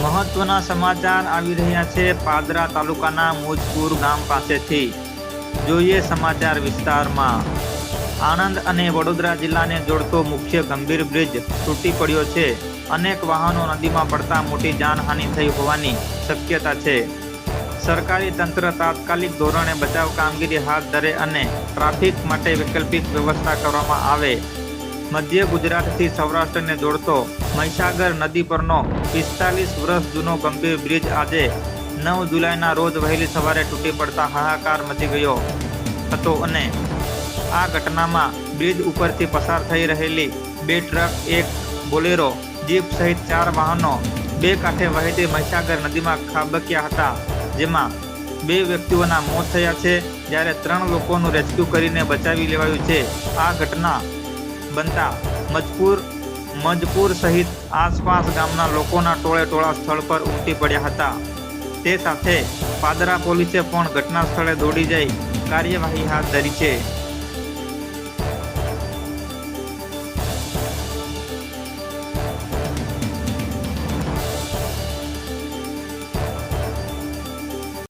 મહત્વના સમાચાર આવી રહ્યા છે પાદરા તાલુકાના મોજપુર ગામ પાસેથી. જોઈએ સમાચાર વિસ્તારમાં. આણંદ અને વડોદરા જિલ્લાને જોડતો મુખ્ય ગંભીર બ્રિજ તૂટી પડ્યો છે. અનેક વાહનો નદીમાં પડતા મોટી જાનહાનિ થઈ હોવાની શક્યતા છે. સરકારી તંત્ર તાત્કાલિક ધોરણે બચાવ કામગીરી હાથ ધરે અને ટ્રાફિક માટે વૈકલ્પિક વ્યવસ્થા કરવામાં આવે. મધ્ય ગુજરાતથી સૌરાષ્ટ્રને જોડતો મહીસાગર નદી પરનો પિસ્તાલીસ વર્ષ જૂનો ગંભીર બ્રિજ આજે નવ જુલાઈના રોજ વહેલી સવારે તૂટી પડતા હાહાકાર મચી ગયો હતો અને આ ઘટનામાં બ્રિજ ઉપરથી પસાર થઈ રહેલી બે ટ્રક, એક બોલેરો, જીપ સહિત ચાર વાહનો બે કાંઠે વહેતી મહીસાગર નદીમાં ખાબક્યા હતા, જેમાં બે વ્યક્તિઓના મોત થયા છે, જ્યારે ત્રણ લોકોનું રેસ્ક્યુ કરીને બચાવી લેવાયું છે. આ ઘટના બનતા મજપુર મજપુર સહિત આસપાસ ગામના લોકોના ટોળે ટોળા સ્થળ પર ઉમટી પડ્યા હતા. તે સાથે પાદરા પોલીસે પણ ઘટના સ્થળે દોડી જઈ કાર્યવાહી હાથ ધરી છે.